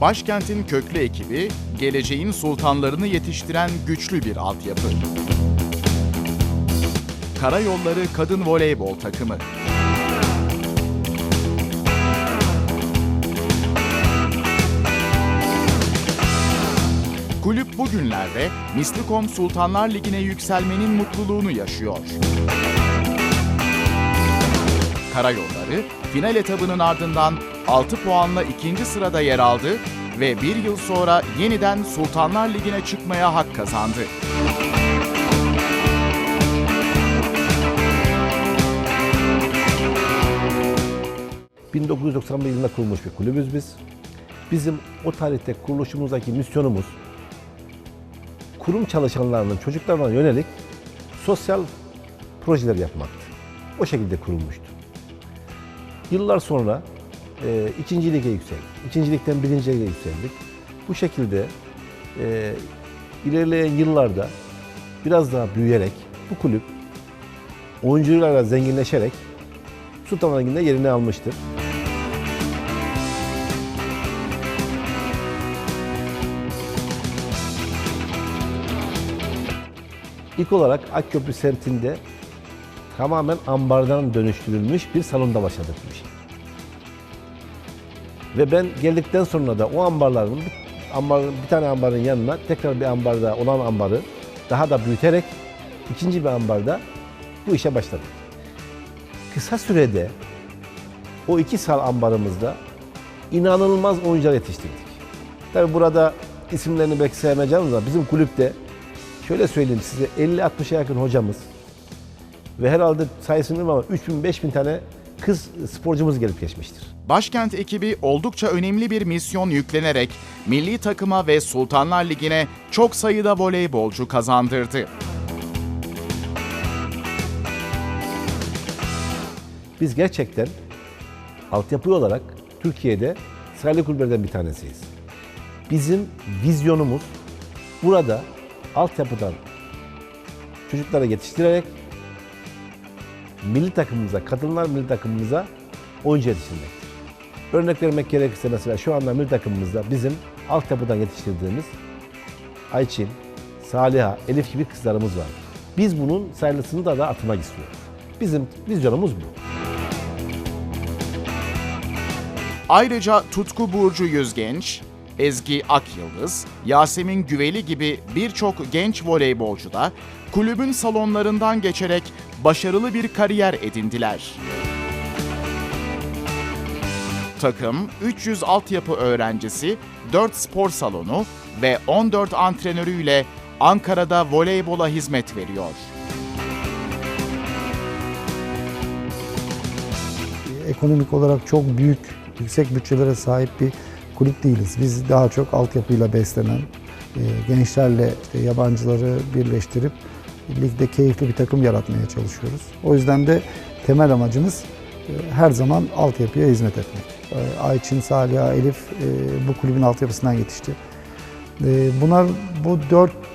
Başkentin köklü ekibi, geleceğin sultanlarını yetiştiren güçlü bir altyapı. Karayolları Kadın Voleybol Takımı. Kulüp bugünlerde Mislikom Sultanlar Ligi'ne yükselmenin mutluluğunu yaşıyor. Karayolları final etabının ardından 6 puanla ikinci sırada yer aldı ve bir yıl sonra yeniden Sultanlar Ligi'ne çıkmaya hak kazandı. ...1991 yılında kurulmuş bir kulübüz biz. Bizim o tarihte kuruluşumuzdaki misyonumuz... ...kurum çalışanlarının çocuklarına yönelik sosyal projeler yapmaktı. O şekilde kurulmuştu. Yıllar sonra e, ikinci lige yükseldik. İkinci ligden birinci lige yükseldik. Bu şekilde e, ilerleyen yıllarda biraz daha büyüyerek bu kulüp oyuncularla zenginleşerek Sultan Ligi'nde yerini almıştır. İlk olarak Akköprü semtinde tamamen ambardan dönüştürülmüş bir salonda başladık bu işe. Ve ben geldikten sonra da o ambarların, ambarın, bir tane ambarın yanına tekrar bir ambarda olan ambarı daha da büyüterek ikinci bir ambarda bu işe başladık. Kısa sürede o iki sal ambarımızda inanılmaz oyuncular yetiştirdik. Tabi burada isimlerini belki sevmeyeceğim ama bizim kulüpte şöyle söyleyeyim size 50-60'a yakın hocamız ve herhalde sayısını bilmem ama 3000-5000 tane kız sporcumuz gelip geçmiştir. Başkent ekibi oldukça önemli bir misyon yüklenerek milli takıma ve Sultanlar Ligi'ne çok sayıda voleybolcu kazandırdı. Biz gerçekten altyapı olarak Türkiye'de sırayla kulüplerden bir tanesiyiz. Bizim vizyonumuz burada altyapıdan çocuklara yetiştirerek milli takımımıza, kadınlar milli takımımıza oyuncu yetiştirmektir. Örnek vermek gerekirse mesela şu anda milli takımımızda bizim altyapıdan yetiştirdiğimiz Ayçin, Saliha, Elif gibi kızlarımız var. Biz bunun sayılısını da, da atmak istiyoruz. Bizim vizyonumuz bu. Ayrıca Tutku Burcu Yüzgenç, Ezgi Akyıldız, Yasemin Güveli gibi birçok genç voleybolcu da kulübün salonlarından geçerek başarılı bir kariyer edindiler. Takım 300 altyapı öğrencisi, 4 spor salonu ve 14 antrenörüyle Ankara'da voleybola hizmet veriyor. ekonomik olarak çok büyük, yüksek bütçelere sahip bir kulüp değiliz. Biz daha çok altyapıyla beslenen, e, gençlerle işte yabancıları birleştirip ligde keyifli bir takım yaratmaya çalışıyoruz. O yüzden de temel amacımız her zaman altyapıya hizmet etmek. E, Ayçin, Saliha, Elif e, bu kulübün altyapısından yetişti. E, Bunlar bu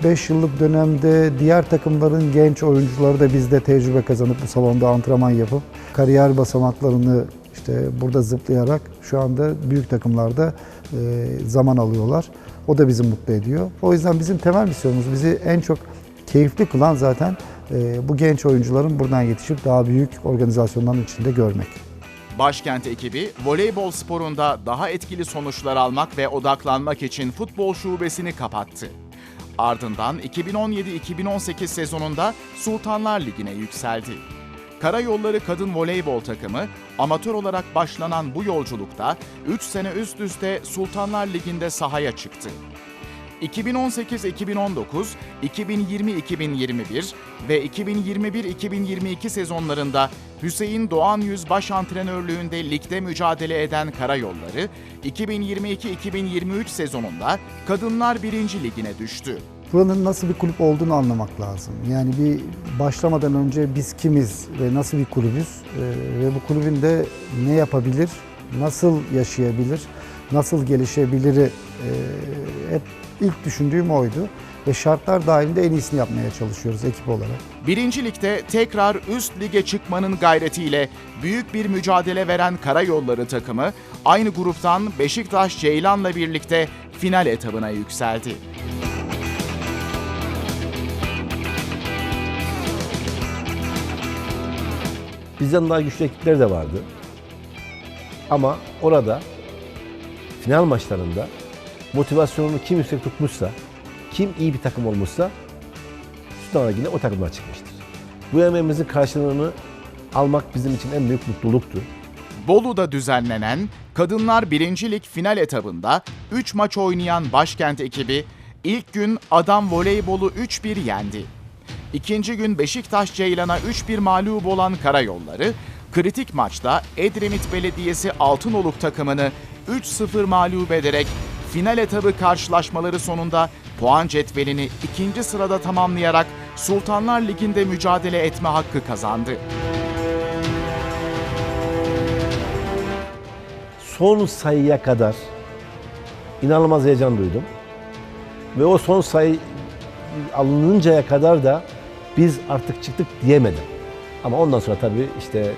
4-5 yıllık dönemde diğer takımların genç oyuncuları da bizde tecrübe kazanıp bu salonda antrenman yapıp kariyer basamaklarını işte burada zıplayarak şu anda büyük takımlarda e, zaman alıyorlar. O da bizi mutlu ediyor. O yüzden bizim temel misyonumuz bizi en çok keyifli kılan zaten bu genç oyuncuların buradan yetişip daha büyük organizasyonların içinde görmek. Başkent ekibi voleybol sporunda daha etkili sonuçlar almak ve odaklanmak için futbol şubesini kapattı. Ardından 2017-2018 sezonunda Sultanlar Ligi'ne yükseldi. Karayolları Kadın Voleybol takımı amatör olarak başlanan bu yolculukta 3 sene üst üste Sultanlar Ligi'nde sahaya çıktı. 2018-2019, 2020-2021 ve 2021-2022 sezonlarında Hüseyin Doğan Yüz baş antrenörlüğünde ligde mücadele eden Karayolları, 2022-2023 sezonunda Kadınlar 1. Ligine düştü. Buranın nasıl bir kulüp olduğunu anlamak lazım. Yani bir başlamadan önce biz kimiz ve nasıl bir kulübüz e, ve bu kulübün de ne yapabilir, nasıl yaşayabilir, nasıl gelişebilir e, hep ilk düşündüğüm oydu. ve şartlar dahilinde en iyisini yapmaya çalışıyoruz ekip olarak. Birinci Lig'de tekrar üst lige çıkmanın gayretiyle büyük bir mücadele veren Karayolları takımı aynı gruptan Beşiktaş Ceylan'la birlikte final etabına yükseldi. Bizden daha güçlü ekipler de vardı. Ama orada final maçlarında motivasyonunu kim yüksek tutmuşsa, kim iyi bir takım olmuşsa Sultan yine o takımdan çıkmıştır. Bu emeğimizin karşılığını almak bizim için en büyük mutluluktu. Bolu'da düzenlenen Kadınlar 1. Lig final etabında 3 maç oynayan başkent ekibi ilk gün Adam Voleybol'u 3-1 yendi. İkinci gün Beşiktaş Ceylan'a 3-1 mağlup olan Karayolları, kritik maçta Edremit Belediyesi Altınoluk takımını 3-0 mağlup ederek final etabı karşılaşmaları sonunda puan cetvelini ikinci sırada tamamlayarak Sultanlar Ligi'nde mücadele etme hakkı kazandı. Son sayıya kadar inanılmaz heyecan duydum. Ve o son sayı alınıncaya kadar da biz artık çıktık diyemedim. Ama ondan sonra tabii işte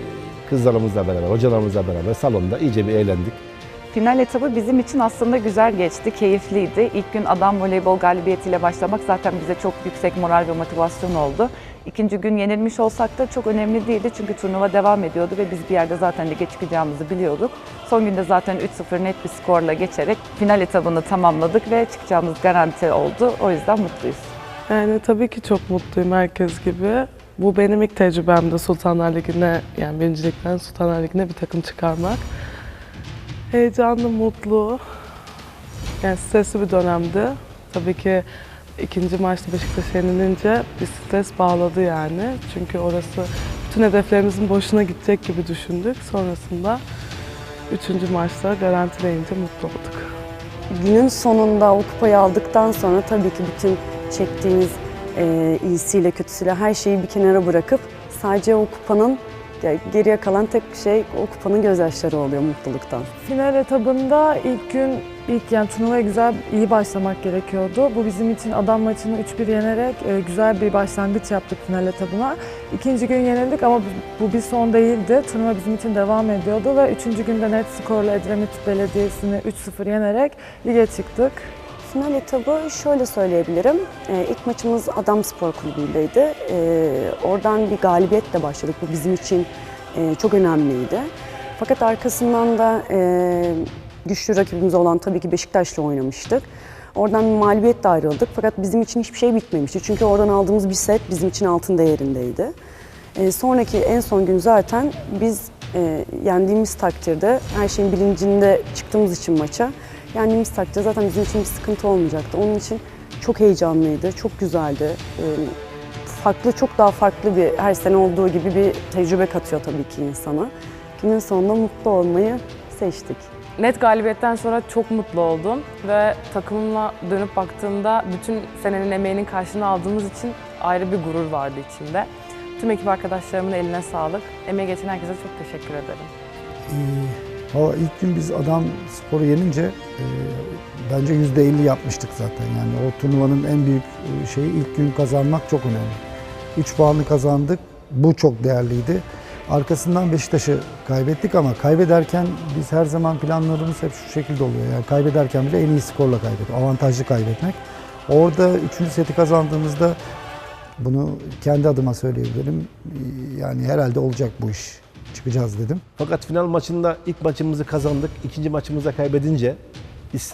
kızlarımızla beraber, hocalarımızla beraber salonda iyice bir eğlendik. Final etabı bizim için aslında güzel geçti, keyifliydi. İlk gün adam voleybol galibiyetiyle başlamak zaten bize çok yüksek moral ve motivasyon oldu. İkinci gün yenilmiş olsak da çok önemli değildi çünkü turnuva devam ediyordu ve biz bir yerde zaten lige çıkacağımızı biliyorduk. Son günde zaten 3-0 net bir skorla geçerek final etabını tamamladık ve çıkacağımız garanti oldu. O yüzden mutluyuz. Yani tabii ki çok mutluyum herkes gibi. Bu benim ilk tecrübemde Sultanlar Ligi'ne, yani birincilikten Sultanlar Ligi'ne bir takım çıkarmak. Heyecanlı, mutlu, yani stresli bir dönemdi. Tabii ki ikinci maçta Beşiktaş yenilince bir stres bağladı yani. Çünkü orası bütün hedeflerimizin boşuna gidecek gibi düşündük. Sonrasında üçüncü maçta garantileyince mutlu olduk. Günün sonunda o kupayı aldıktan sonra tabii ki bütün çektiğimiz e, iyisiyle kötüsüyle her şeyi bir kenara bırakıp sadece o kupanın ya geriye kalan tek bir şey o kupanın gözyaşları oluyor mutluluktan. Final etabında ilk gün, ilk yani turnuvaya güzel, iyi başlamak gerekiyordu. Bu bizim için adam maçını 3-1 yenerek e, güzel bir başlangıç yaptık final etabına. İkinci gün yenildik ama bu bir son değildi. Turnuva bizim için devam ediyordu ve üçüncü günde net skorla Edremit Belediyesi'ni 3-0 yenerek lige çıktık. Final etabı şöyle söyleyebilirim. E, ilk maçımız Adam Spor Kulübü'yleydi. E, oradan bir galibiyetle başladık. Bu bizim için e, çok önemliydi. Fakat arkasından da e, güçlü rakibimiz olan tabii ki Beşiktaş'la oynamıştık. Oradan bir mağlubiyetle ayrıldık. Fakat bizim için hiçbir şey bitmemişti. Çünkü oradan aldığımız bir set bizim için altın değerindeydi. E, sonraki en son gün zaten biz e, yendiğimiz takdirde her şeyin bilincinde çıktığımız için maça yendiğimiz takdirde zaten bizim için bir sıkıntı olmayacaktı. Onun için çok heyecanlıydı, çok güzeldi. E, farklı, çok daha farklı bir her sene olduğu gibi bir tecrübe katıyor tabii ki insana. Günün sonunda mutlu olmayı seçtik. Net galibiyetten sonra çok mutlu oldum ve takımımla dönüp baktığımda bütün senenin emeğinin karşılığını aldığımız için ayrı bir gurur vardı içimde. Tüm ekip arkadaşlarımın eline sağlık. Emeği geçen herkese çok teşekkür ederim. Ee, valla ilk gün biz adam sporu yenince e, bence %50 yapmıştık zaten. Yani o turnuvanın en büyük e, şeyi ilk gün kazanmak çok önemli. 3 puanı kazandık. Bu çok değerliydi. Arkasından Beşiktaş'ı kaybettik ama kaybederken biz her zaman planlarımız hep şu şekilde oluyor. Yani kaybederken bile en iyi skorla kaybetmek, avantajlı kaybetmek. Orada 3. seti kazandığımızda bunu kendi adıma söyleyebilirim. Yani herhalde olacak bu iş. Çıkacağız dedim. Fakat final maçında ilk maçımızı kazandık, ikinci maçımızda kaybedince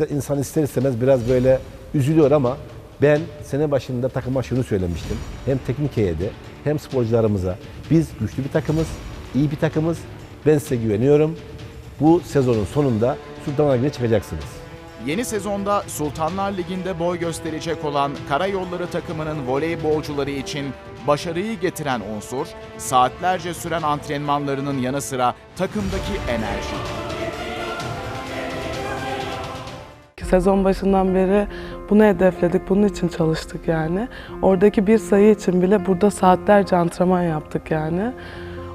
insan ister istemez biraz böyle üzülüyor ama ben sene başında takıma şunu söylemiştim. Hem teknik heyete hem sporcularımıza. Biz güçlü bir takımız, iyi bir takımız. Ben size güveniyorum. Bu sezonun sonunda Sultanlar Ligi'ne çıkacaksınız. Yeni sezonda Sultanlar Ligi'nde boy gösterecek olan Karayolları takımının voleybolcuları için başarıyı getiren unsur, saatlerce süren antrenmanlarının yanı sıra takımdaki enerji. Sezon başından beri bunu hedefledik, bunun için çalıştık yani. Oradaki bir sayı için bile burada saatlerce antrenman yaptık yani.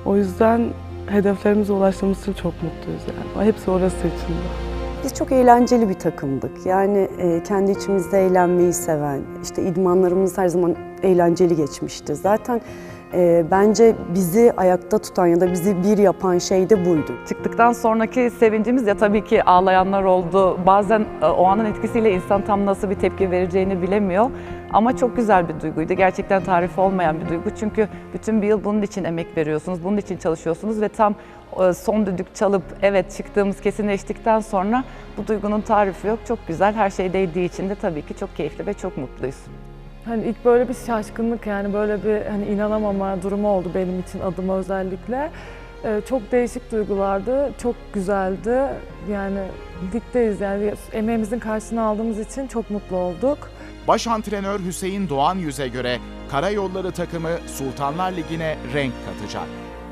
O yüzden hedeflerimize ulaştığımız için çok mutluyuz yani. Hepsi orası için de. Biz çok eğlenceli bir takımdık. Yani e, kendi içimizde eğlenmeyi seven, işte idmanlarımız her zaman eğlenceli geçmişti. Zaten e, bence bizi ayakta tutan ya da bizi bir yapan şey de buydu. Çıktıktan sonraki sevincimiz ya tabii ki ağlayanlar oldu. Bazen e, o anın etkisiyle insan tam nasıl bir tepki vereceğini bilemiyor. Ama çok güzel bir duyguydu. Gerçekten tarifi olmayan bir duygu. Çünkü bütün bir yıl bunun için emek veriyorsunuz, bunun için çalışıyorsunuz ve tam e, son düdük çalıp evet çıktığımız kesinleştikten sonra bu duygunun tarifi yok. Çok güzel. Her şey değdiği için de tabii ki çok keyifli ve çok mutluyuz. Hani ilk böyle bir şaşkınlık yani böyle bir hani inanamama durumu oldu benim için adıma özellikle. Ee, çok değişik duygulardı, çok güzeldi. Yani ligdeyiz yani emeğimizin karşılığını aldığımız için çok mutlu olduk. Baş antrenör Hüseyin Doğan Yüz'e göre Karayolları takımı Sultanlar Ligi'ne renk katacak.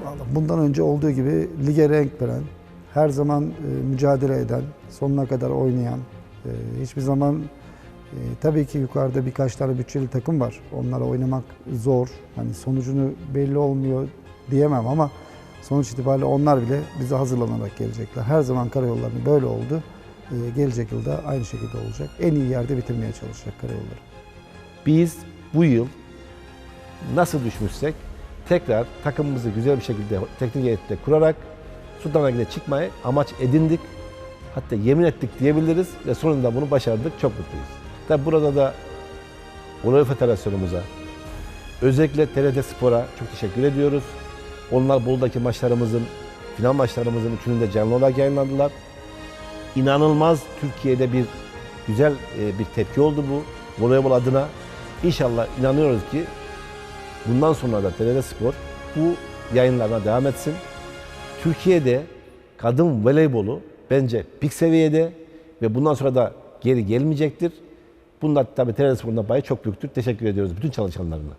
Vallahi Bundan önce olduğu gibi lige renk veren, her zaman e, mücadele eden, sonuna kadar oynayan, e, hiçbir zaman e, tabii ki yukarıda birkaç tane bütçeli takım var. Onlara oynamak zor. Hani sonucunu belli olmuyor diyemem ama sonuç itibariyle onlar bile bize hazırlanarak gelecekler. Her zaman karayollarının böyle oldu. E, gelecek yılda aynı şekilde olacak. En iyi yerde bitirmeye çalışacak karayolları. Biz bu yıl nasıl düşmüşsek tekrar takımımızı güzel bir şekilde teknik heyette kurarak Sultan Ligi'ne çıkmayı amaç edindik. Hatta yemin ettik diyebiliriz ve sonunda bunu başardık. Çok mutluyuz. Tabi burada da Voleybol Federasyonumuza, özellikle TRT Spor'a çok teşekkür ediyoruz. Onlar Bolu'daki maçlarımızın, final maçlarımızın üçünü de canlı olarak yayınladılar. İnanılmaz Türkiye'de bir güzel e, bir tepki oldu bu voleybol adına. İnşallah inanıyoruz ki bundan sonra da TRT Spor bu yayınlarına devam etsin. Türkiye'de kadın voleybolu bence pik seviyede ve bundan sonra da geri gelmeyecektir. Bunda tabii TRT Spor'un da payı çok büyüktür. Teşekkür ediyoruz bütün çalışanlarına.